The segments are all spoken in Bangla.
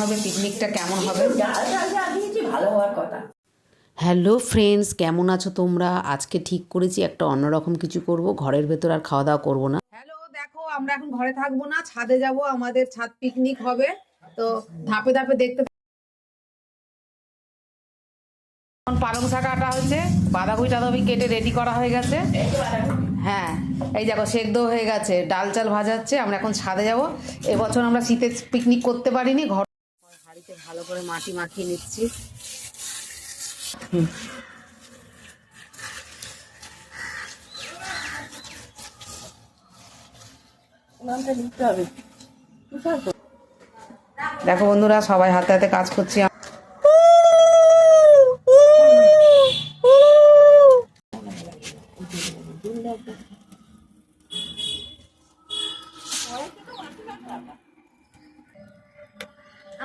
হবে পিকনিকটা কেমন হবে? ভালো হওয়ার কথা হ্যালো ফ্রেন্ডস কেমন আছো তোমরা? আজকে ঠিক করেছি একটা অন্যরকম কিছু করব। ঘরের ভেতর আর খাওয়া দাওয়া করব না। হ্যালো দেখো আমরা এখন ঘরে থাকব না ছাদে যাব আমাদের ছাদ পিকনিক হবে। তো ধাপে ধাপে দেখতে পালং শাক হয়েছে বাঁধাকপি টাধাকপি কেটে রেডি করা হয়ে গেছে। হ্যাঁ এই দেখো সেদ্ধ হয়ে গেছে ডাল চাল ভাজাচ্ছে আমরা এখন ছাদে যাব। এবছর আমরা শীতে পিকনিক করতে পারিনি ঘর হাঁড়িতে ভালো করে মাটি মাখিয়ে নিচ্ছি। নামটা হবে। দেখো বন্ধুরা সবাই হাতে হাতে কাজ করছি।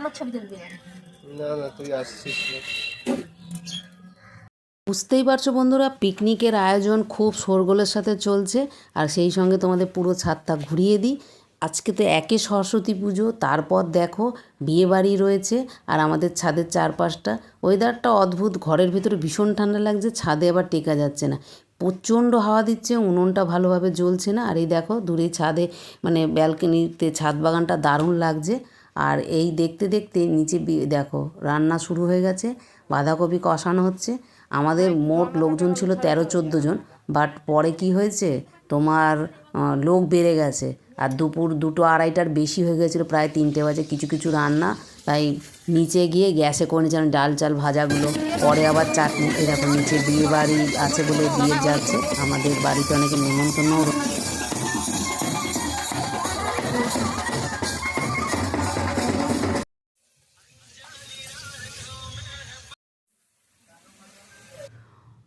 আমার ছবি তুলবি না। না তুই আসছিস না। বুঝতেই পারছ বন্ধুরা পিকনিকের আয়োজন খুব শোরগোলের সাথে চলছে আর সেই সঙ্গে তোমাদের পুরো ছাদটা ঘুরিয়ে দিই। আজকে তো একে সরস্বতী পুজো তারপর দেখো বিয়ে বাড়ি রয়েছে আর আমাদের ছাদের চারপাশটা। ওয়েদারটা অদ্ভুত ঘরের ভিতরে ভীষণ ঠান্ডা লাগছে ছাদে আবার টেকা যাচ্ছে না। প্রচণ্ড হাওয়া দিচ্ছে উনুনটা ভালোভাবে জ্বলছে না আর এই দেখো দূরে ছাদে মানে ব্যালকনিতে ছাদ বাগানটা দারুণ লাগছে। আর এই দেখতে দেখতে নিচে দেখো রান্না শুরু হয়ে গেছে বাঁধাকপি কষানো হচ্ছে। আমাদের মোট লোকজন ছিল তেরো চোদ্দ জন বাট পরে কি হয়েছে? তোমার লোক বেড়ে গেছে। আর দুপুর দুটো আড়াইটার বেশি হয়ে গেছিল প্রায় তিনটে বাজে কিছু কিছু রান্না। তাই নিচে গিয়ে গ্যাসে করে নিয়েছিলাম ডাল চাল ভাজাগুলো। পরে আবার চাটনি এরকম নিচে বিয়ে বাড়ি আছে বলে বিয়ে যাচ্ছে। আমাদের বাড়িতে অনেকে নেমন্তন্নও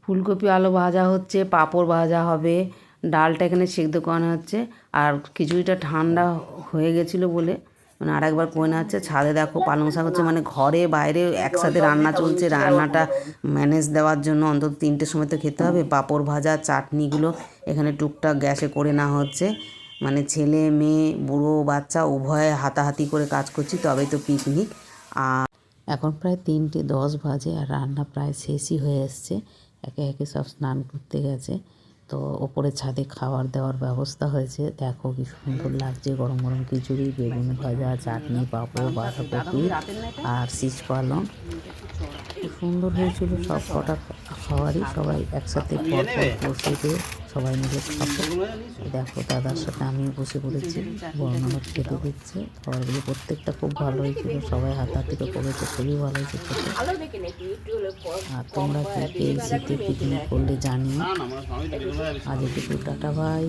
ফুলকপি, আলু ভাজা হচ্ছে, পাঁপড় ভাজা হবে, ডালটা এখানে সেদ্ধ করানো হচ্ছে, আর খিচুড়িটা ঠান্ডা হয়ে গেছিল বলে মানে আরেকবার নেওয়া হচ্ছে। ছাদে দেখো, পালং শাক হচ্ছে মানে ঘরে, বাইরে একসাথে রান্না চলছে, রান্নাটা ম্যানেজ দেওয়ার জন্য অন্তত তিনটের সময় তো খেতে হবে। পাঁপড় ভাজা, চাটনিগুলো এখানে টুকটাক গ্যাসে করে নেওয়া হচ্ছে। মানে ছেলে, মেয়ে, বুড়ো, বাচ্চা, উভয়ে হাতাহাতি করে কাজ করছি, তবেই তো পিকনিক আর এখন প্রায় তিনটে দশ বাজে, আর রান্না প্রায় শেষই হয়ে এসছে। একে একে সব স্নান করতে গেছে। তো ওপরে ছাদে খাওয়ার দেওয়ার ব্যবস্থা হয়েছে। দেখো কি সুন্দর লাগছে। গরম গরম খিচুড়ি, বেগুন ভাজা, চাটনি, পাঁপড়, বাঁধাকপি আর শীষ পালং সুন্দর হয়েছিল সব কটা খাবারই সবাই একসাথে বসে দিয়ে সবাই মিলে খাব দেখো দাদার সাথে আমিও বসে পড়েছি বর্ণনা খেতে দিচ্ছে। খাবারগুলো প্রত্যেকটা খুব ভালো হয়েছিল, সবাই হাতাহাতিটা করেছে খুবই ভালো হয়েছে আর তোমরা কি এই শীতে পিকনিক করলে জানিও আজ একটু টাটা ভাই।